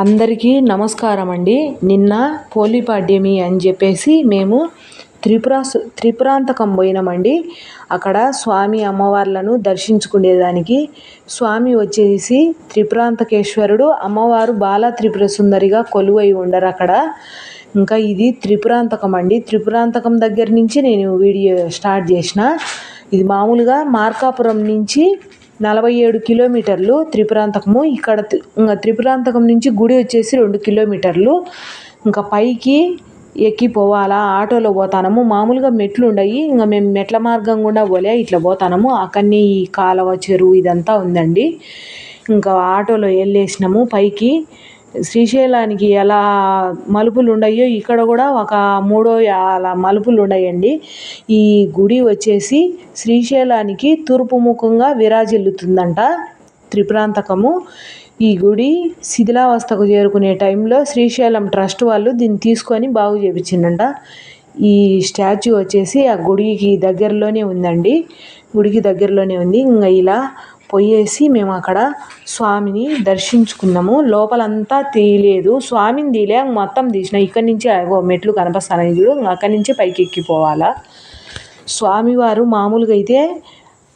అందరికీ నమస్కారం అండి. నిన్న పోలిపాడ్యమి అని చెప్పేసి మేము త్రిపుర త్రిపురాంతకం పోయినామండి. అక్కడ స్వామి అమ్మవార్లను దర్శించుకునేదానికి స్వామి వచ్చేసి త్రిపురాంతకేశ్వరుడు అమ్మవారు బాల త్రిపుర సుందరిగా కొలువై ఉండరు అక్కడ. ఇంకా ఇది త్రిపురాంతకం అండి. త్రిపురాంతకం దగ్గర నుంచి నేను వీడియో స్టార్ట్ చేసిన. ఇది మామూలుగా మార్కాపురం నుంచి నలభై ఏడు కిలోమీటర్లు త్రిపురాంతకము. ఇక్కడ త్రిపురాంతకం నుంచి గుడి వచ్చేసి రెండు కిలోమీటర్లు. ఇంకా పైకి ఎక్కి పోవాలా ఆటోలో పోతానము. మామూలుగా మెట్లు ఉండయి ఇంకా మేము మెట్ల మార్గం గుండా పోలే ఇట్లా పోతానము. అక్కడనే ఈ కాలువ చెరువు ఇదంతా ఉందండి. ఇంకా ఆటోలో వెళ్ళేసినాము పైకి శ్రీశైలానికి ఎలా మలుపులు ఉన్నాయో ఇక్కడ కూడా ఒక మూడో అలా మలుపులు ఉన్నాయండి ఈ గుడి వచ్చేసి శ్రీశైలానికి తూర్పు ముఖంగా విరాజిల్లుతుందంట త్రిప్రాంతకము. ఈ గుడి శిథిలావస్థకు చేరుకునే టైంలో శ్రీశైలం ట్రస్ట్ వాళ్ళు దీన్ని తీసుకొని బాగు చేపించిందంట. ఈ స్టాచ్యూ వచ్చేసి ఆ గుడికి దగ్గరలోనే ఉందండి. గుడికి దగ్గరలోనే ఉంది. ఇంకా ఇలా పోయేసి మేము అక్కడ స్వామిని దర్శించుకున్నాము. లోపలంతా తీయలేదు స్వామిని తీలే మొత్తం తీసిన ఇక్కడి నుంచి అగో మెట్లు కనిపిస్తున్నాయి చూడు అక్కడి నుంచి పైకి ఎక్కిపోవాలా. స్వామివారు మామూలుగా అయితే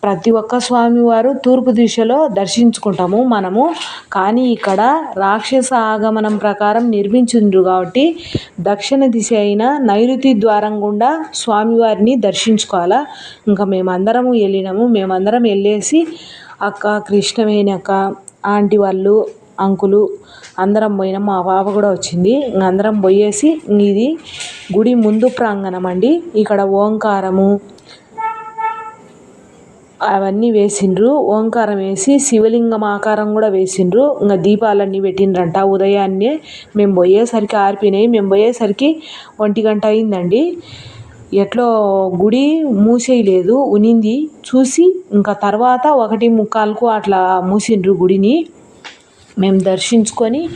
ప్రతి ఒక్క స్వామివారు తూర్పు దిశలో దర్శించుకుంటాము మనము. కానీ ఇక్కడ రాక్షస ఆగమనం ప్రకారం నిర్మించిండ్రు కాబట్టి దక్షిణ దిశ అయిన నైరుతి ద్వారం గుండా స్వామివారిని దర్శించుకోవాలా. ఇంకా మేమందరము వెళ్ళినాము. మేమందరం వెళ్ళేసి అక్క కృష్ణవేణి అక్క ఆంటీ వాళ్ళు అంకులు అందరం పోయినాం. మా పాప కూడా వచ్చింది. ఇంక అందరం పోయేసి ఇది గుడి ముందు ప్రాంగణం అండి. ఇక్కడ ఓంకారము అవన్నీ వేసిండ్రు. ఓంకారం వేసి శివలింగం ఆకారం కూడా వేసిండ్రు. ఇంకా దీపాలన్నీ పెట్టిండ్రంట. ఉదయాన్నే మేము పోయేసరికి ఆర్పినాయి. మేము పోయేసరికి ఒంటి గంట అయిందండి. ఎట్లో గుడి మూసేయలేదు ఉనింది. చూసి ఇంకా తర్వాత ఒకటి ముక్కాలకు అట్లా మూసిండ్రు గుడిని. మేము దర్శించుకొని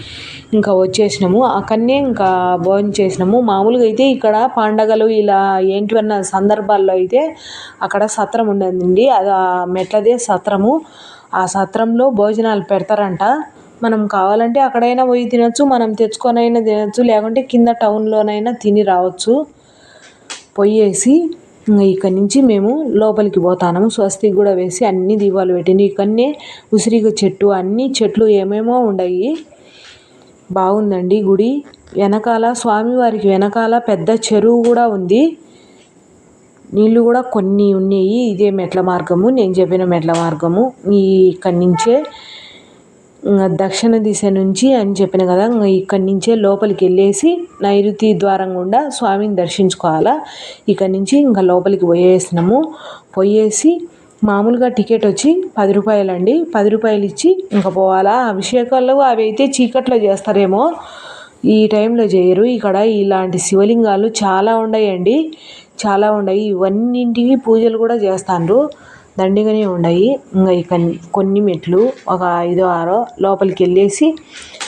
ఇంకా వచ్చేసినాము. అక్కడనే ఇంకా భోజనం చేసినాము. మామూలుగా అయితే ఇక్కడ పండగలు ఇలా ఏంటివన్న సందర్భాల్లో అయితే అక్కడ సత్రం ఉండదండి అది ఆ మెట్లదే సత్రము. ఆ సత్రంలో భోజనాలు పెడతారంట. మనం కావాలంటే అక్కడైనా పోయి తినొచ్చు మనం తెచ్చుకొనైనా తినచ్చు లేకుంటే కింద టౌన్లోనైనా తిని రావచ్చు. పొయ్యేసి ఇక్కడి నుంచి మేము లోపలికి పోతాము స్వస్తికి కూడా వేసి అన్ని దీపాలు పెట్టింది ఇక్కడనే ఉసిరిగ చెట్టు అన్ని చెట్లు ఏమేమో ఉన్నాయి బాగుందండి గుడి. వెనకాల స్వామివారికి వెనకాల పెద్ద చెరువు కూడా ఉంది. నీళ్ళు కూడా కొన్ని ఉన్నాయి. ఇదే మెట్ల మార్గము నేను చెప్పిన మెట్ల మార్గము. ఈ ఇక్కడి నుంచే దక్షిణ దిశ నుంచి అని చెప్పిన కదా ఇక్కడి నుంచే లోపలికి వెళ్ళేసి నైరుతి ద్వారం గుండా స్వామిని దర్శించుకోవాలా. ఇక్కడి నుంచి ఇంకా లోపలికి పోయేసినాము పోయేసి మామూలుగా టికెట్ వచ్చి పది రూపాయలు అండి పది రూపాయలు ఇచ్చి ఇంకా పోవాలా. అభిషేకాలు అవి అయితే చీకట్లో చేస్తారేమో ఈ టైంలో చేయరు. ఇక్కడ ఇలాంటి శివలింగాలు చాలా ఉన్నాయండి చాలా ఉన్నాయి ఇవన్నింటికి పూజలు కూడా చేస్తాండ్రు. దండిగానే ఉన్నాయి ఇంకా ఇక కొన్ని మెట్లు ఒక ఐదో ఆరో లోపలికి వెళ్ళేసి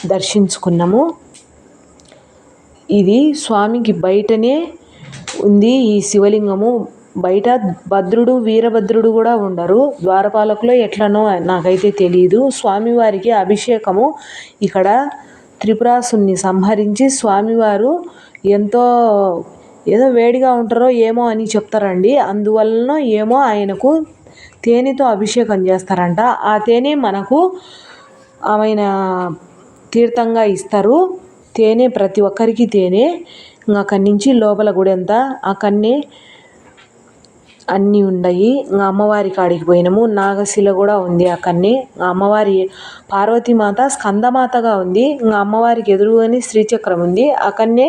దర్శించుకున్నాము. ఇది స్వామికి బయటనే ఉంది ఈ శివలింగము. బయట భద్రుడు వీరభద్రుడు కూడా ఉండరు. ద్వారపాలకులో ఎట్లనో నాకైతే తెలియదు స్వామివారికి అభిషేకము. ఇక్కడ త్రిపురాసుని సంహరించి స్వామివారు ఎంతో ఏదో వేడిగా ఉంటారో ఏమో అని చెప్తారండి. అందువలన ఏమో ఆయనకు తేనెతో అభిషేకం చేస్తారంట. ఆ తేనె మనకు ఆమెన తీర్థంగా ఇస్తారు. తేనె ప్రతి ఒక్కరికి తేనె. ఇంకా అక్కడి నుంచి లోపల గుడి అంతా అక్కడనే అన్నీ ఉన్నాయి ఇంకా అమ్మవారి కాడికి పోయినాము. నాగశిల కూడా ఉంది అక్కడనే. అమ్మవారి పార్వతీమాత స్కందమాతగా ఉంది. ఇంకా అమ్మవారికి ఎదురుగానే శ్రీచక్రం ఉంది. అక్కడనే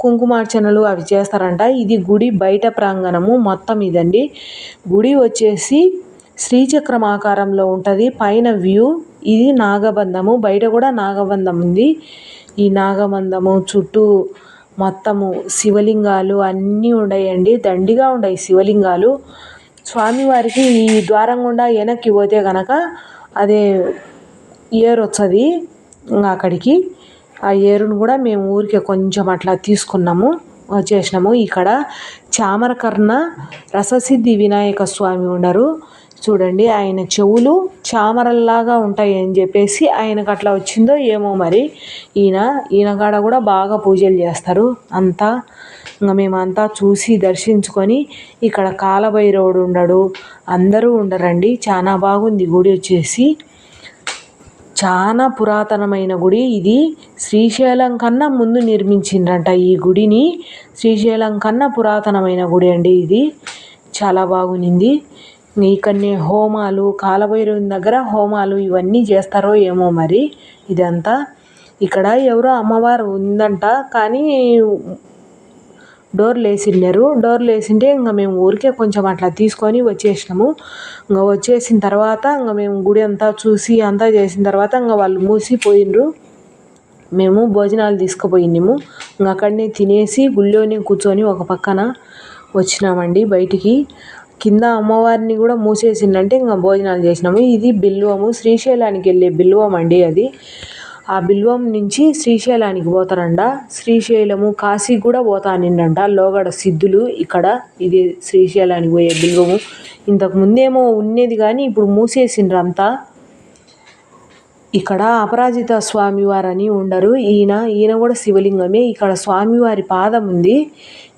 కుంకుమార్చనలు అవి చేస్తారంట. ఇది గుడి బయట ప్రాంగణము మొత్తం ఇదండి. గుడి వచ్చేసి శ్రీచక్రం ఆకారంలో ఉంటుంది. పైన వ్యూ. ఇది నాగబంధము. బయట కూడా నాగబంధం ఉంది. ఈ నాగబంధము చుట్టూ మొత్తము శివలింగాలు అన్నీ ఉన్నాయండి దండిగా ఉన్నాయి శివలింగాలు. స్వామివారికి ఈ ద్వారం గుండా వెనక్కి పోతే కనుక అదే ఏరు వస్తుంది ఇంకా అక్కడికి. ఆ ఏరును కూడా మేము ఊరికే కొంచెం అట్లా తీసుకున్నాము. చేసినాము ఇక్కడ చామరకర్ణ రససిద్ధి వినాయక స్వామి ఉన్నారు చూడండి ఆయన చెవులు చామరల్లాగా ఉంటాయి అని చెప్పేసి ఆయనకు అట్లా వచ్చిందో ఏమో మరి. ఈయన ఈయన కాడ కూడా బాగా పూజలు చేస్తారు. అంతా ఇంకా మేమంతా చూసి దర్శించుకొని ఇక్కడ కాలభైరవుడు ఉండడు. అందరూ ఉండరండి. చాలా బాగుంది గుడి వచ్చేసి. చాలా పురాతనమైన గుడి ఇది. శ్రీశైలం కన్నా ముందు నిర్మించిండ్రంట ఈ గుడిని. శ్రీశైలం కన్నా పురాతనమైన గుడి అండి ఇది. చాలా బాగునింది ఇక్కడనే హోమాలు కాలభైరవుని దగ్గర హోమాలు ఇవన్నీ చేస్తారో ఏమో మరి ఇదంతా. ఇక్కడ ఎవరో అమ్మవారు ఉందంట కానీ డోర్లు వేసిండారు డోర్లు వేసింటే ఇంకా మేము ఊరికే కొంచెం అట్లా తీసుకొని వచ్చేసినాము. ఇంకా వచ్చేసిన తర్వాత ఇంకా మేము గుడి అంతా చూసి అంతా చేసిన తర్వాత ఇంకా వాళ్ళు మూసిపోయినరు మేము భోజనాలు తీసుకుపోయినాము ఇంకా అక్కడనే తినేసి గుళ్ళోనే కూర్చొని ఒక పక్కన వచ్చినామండి బయటికి. కింద అమ్మవారిని కూడా మూసేసిందంటే ఇంకా భోజనాలు చేసినాము. ఇది బిల్వము. శ్రీశైలానికి వెళ్ళే బిల్వం అండి అది. ఆ బిల్వం నుంచి శ్రీశైలానికి పోతారంట. శ్రీశైలము కాశీ కూడా పోతా నిండంట లోగడ సిద్ధులు ఇక్కడ. ఇది శ్రీశైలానికి పోయే బిల్వము. ఇంతకు ముందేమో ఉండేది కానీ ఇప్పుడు మూసేసిండ్రంతా. ఇక్కడ అపరాజిత స్వామివారని ఉండరు. ఈయన ఈయన కూడా శివలింగమే. ఇక్కడ స్వామివారి పాదం ఉంది.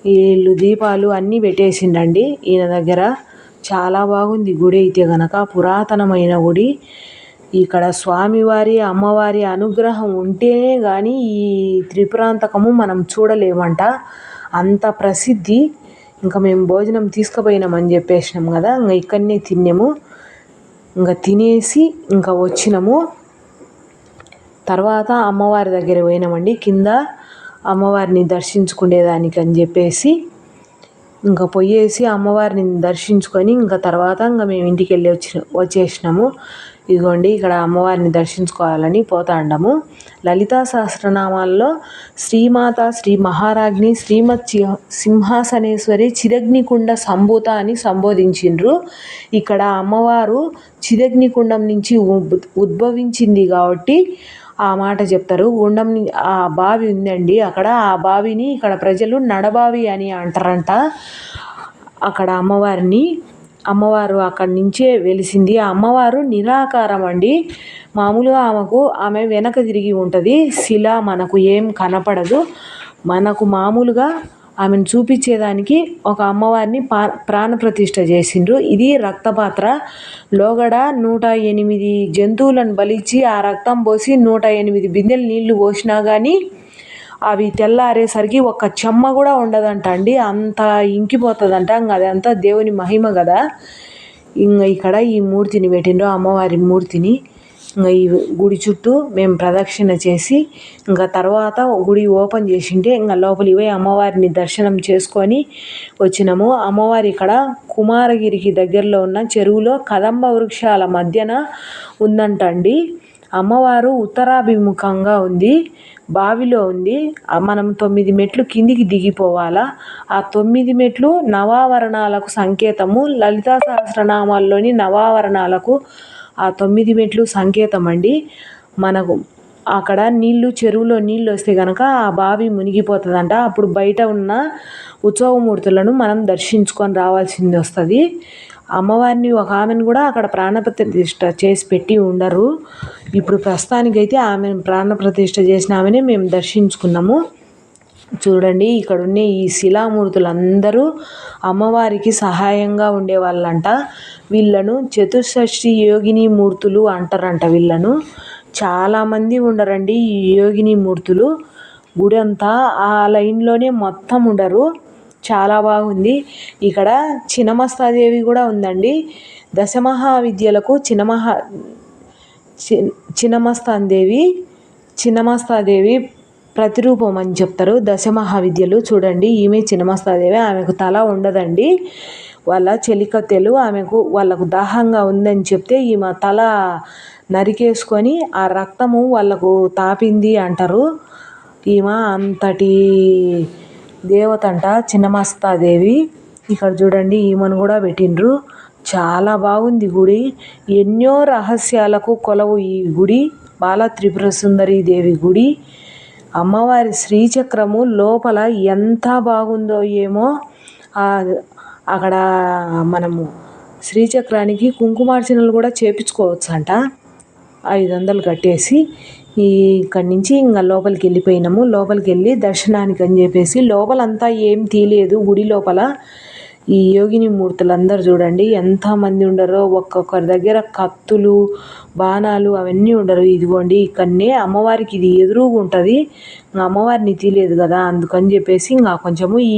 వీళ్ళు దీపాలు అన్నీ పెట్టేసిండండి ఈయన దగ్గర. చాలా బాగుంది గుడి అయితే గనక. పురాతనమైన గుడి. ఇక్కడ స్వామివారి అమ్మవారి అనుగ్రహం ఉంటేనే కానీ ఈ త్రిపురాంతకము మనం చూడలేమంట. అంత ప్రసిద్ధి. ఇంకా మేము భోజనం తీసుకుపోయినామని చెప్పేసినాం కదా. ఇంకా ఇక్కడనే తిన్నాము. ఇంకా తినేసి ఇంకా వచ్చినాము. తర్వాత అమ్మవారి దగ్గర పోయినామండి. కింద అమ్మవారిని దర్శించుకునేదానికి అని చెప్పేసి ఇంకా పోయేసి అమ్మవారిని దర్శించుకొని ఇంకా తర్వాత ఇంకా మేము ఇంటికి వెళ్ళి వచ్చి వచ్చేసినాము. ఇదిగోండి ఇక్కడ అమ్మవారిని దర్శించుకోవాలని పోతాండము లలితా సహస్రనామాల్లో శ్రీమాత శ్రీ మహారాజ్ని శ్రీమత్ సింహాసనేశ్వరి చిరగ్నికుండ సంభూత అని సంబోధించిండ్రు. ఇక్కడ అమ్మవారు చిరగ్నికుండం నుంచి ఉద్భవించింది కాబట్టి ఆ మాట చెప్తారు. గుండం ఆ బావి ఉందండి. అక్కడ ఆ బావిని ఇక్కడ ప్రజలు నడబావి అని అంటారంట. అక్కడ అమ్మవారిని అమ్మవారు అక్కడి నుంచే వెలిసింది. ఆ అమ్మవారు నిరాకారం అండి. మామూలుగా ఆమెకు ఆమె వెనక తిరిగి ఉంటుంది. శిల మనకు ఏం కనపడదు. మనకు మామూలుగా ఆమెను చూపించేదానికి ఒక అమ్మవారిని పా ప్రాణప్రతిష్ఠ చేసిండ్రు. ఇది రక్తపాత్ర. లోగడ నూట ఎనిమిది జంతువులను బలిచ్చి ఆ రక్తం పోసి నూట ఎనిమిది బిందెలు నీళ్ళు పోసినా కానీ అవి తెల్లారేసరికి ఒక చెమ్మ కూడా ఉండదంట అండి. అంత ఇంకిపోతుందంట. ఇంకా అదంతా దేవుని మహిమ కదా ఇంకా ఇక్కడ ఈ మూర్తిని పెట్టిండ్రు అమ్మవారి మూర్తిని. ఇంకా ఈ గుడి చుట్టూ మేము ప్రదక్షిణ చేసి ఇంకా తర్వాత గుడి ఓపెన్ చేసింటే ఇంకా లోపలి పోయి అమ్మవారిని దర్శనం చేసుకొని వచ్చినాము. అమ్మవారి ఇక్కడ కుమారగిరికి దగ్గరలో ఉన్న చెరువులో కదంబ వృక్షాల మధ్యన ఉందంట అండి అమ్మవారు ఉత్తరాభిముఖంగా ఉంది బావిలో ఉంది. మనం తొమ్మిది మెట్లు కిందికి దిగిపోవాలా? ఆ తొమ్మిది మెట్లు నవావరణాలకు సంకేతము. లలితా సహస్రనామాల్లోని నవావరణాలకు ఆ తొమ్మిది మెట్లు సంకేతం అండి. మనకు అక్కడ నీళ్ళు చెరువులో నీళ్ళు వస్తే కనుక ఆ బావి మునిగిపోతుందంట. అప్పుడు బయట ఉన్న ఉత్సవమూర్తులను మనం దర్శించుకొని రావాల్సింది వస్తుంది. అమ్మవారిని ఒక ఆమెను కూడా అక్కడ ప్రాణప్రతిష్ఠ చేసి పెట్టి ఉండరు. ఇప్పుడు ప్రస్తుతానికైతే ఆమె ప్రాణప్రతిష్ఠ చేసిన ఆమెనే మేము దర్శించుకున్నాము. చూడండి ఇక్కడ ఉన్న ఈ శిలామూర్తులందరూ అమ్మవారికి సహాయంగా ఉండేవాళ్ళంట. వీళ్ళను చతుషష్ఠి యోగిని మూర్తులు అంటారంట వీళ్ళను. చాలామంది ఉండరండి ఈ యోగిని మూర్తులు. గుడి అంతా ఆ లైన్లోనే మొత్తం ఉండరు. చాలా బాగుంది. ఇక్కడ చినమస్తాదేవి కూడా ఉందండి. దశమహావిద్యలకు చినమహా చి చినమస్తాదేవి చిన్నమస్తాదేవి ప్రతిరూపం అని చెప్తారు. దశమహావిద్యలు చూడండి ఈమె చిన్నమస్తాదేవి ఆమెకు తల ఉండదండి. వాళ్ళ చెలికత్తెలు ఆమెకు వాళ్ళకు దాహంగా ఉందని చెప్తే ఈమె తల నరికేసుకొని ఆ రక్తము వాళ్ళకు తాపింది అంటారు. ఈమె అంతటి దేవత అంట చిన్నమస్తాదేవి. ఇక్కడ చూడండి ఈమెను కూడా పెట్టిండ్రు. చాలా బాగుంది గుడి. ఎన్నో రహస్యాలకు కొలవు ఈ గుడి. బాల త్రిపుర సుందరి దేవి గుడి. అమ్మవారి శ్రీచక్రము లోపల ఎంత బాగుందో ఏమో అక్కడ మనము శ్రీచక్రానికి కుంకుమార్చనలు కూడా చేపించుకోవచ్చు అంట ఐదు వందలు కట్టేసి ఈ ఇక్కడి నుంచి ఇంకా లోపలికి వెళ్ళిపోయినాము. లోపలికి వెళ్ళి దర్శనానికి అని చెప్పేసి లోపలంతా ఏం తీయలేదు. గుడి లోపల ఈ యోగిని మూర్తులు అందరు చూడండి ఎంతమంది ఉండరో ఒక్కొక్కరి దగ్గర కత్తులు బాణాలు అవన్నీ ఉండరు. ఇదిగోండి ఇక్కడనే అమ్మవారికి ఇది ఎదురుగా ఉంటుంది. అమ్మవారిని తీయలేదు కదా అందుకని చెప్పేసి ఇంకా కొంచెము ఈ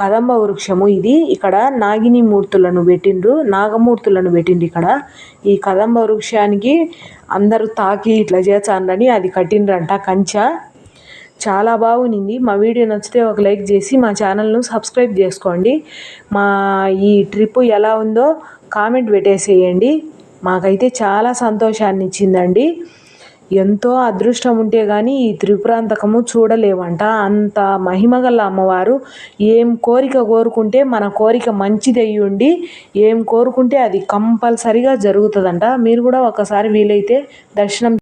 కదంబ వృక్షము ఇది ఇక్కడ నాగిని మూర్తులను పెట్టిండ్రు నాగమూర్తులను పెట్టిండ్రు ఇక్కడ. ఈ కదంబ వృక్షానికి అందరూ తాకి ఇట్లా చేస్తానని అది కట్టిండ్రంట కంచె. చాలా బాగుంది. మా వీడియో నచ్చితే ఒక లైక్ చేసి మా ఛానల్ను సబ్స్క్రైబ్ చేసుకోండి. మా ఈ ట్రిప్ ఎలా ఉందో కామెంట్ పెట్టేసేయండి. మాకైతే చాలా సంతోషాన్ని ఇచ్చిందండి ఎంతో అదృష్టం ఉంటే కానీ ఈ త్రిపురాంతకము చూడలేవంట అంత మహిమగల అమ్మవారు. ఏం కోరిక కోరుకుంటే మన కోరిక మంచిదయ్యుండి ఏం కోరుకుంటే అది కంపల్సరిగా జరుగుతుందంట. మీరు కూడా ఒకసారి వీలైతే దర్శనం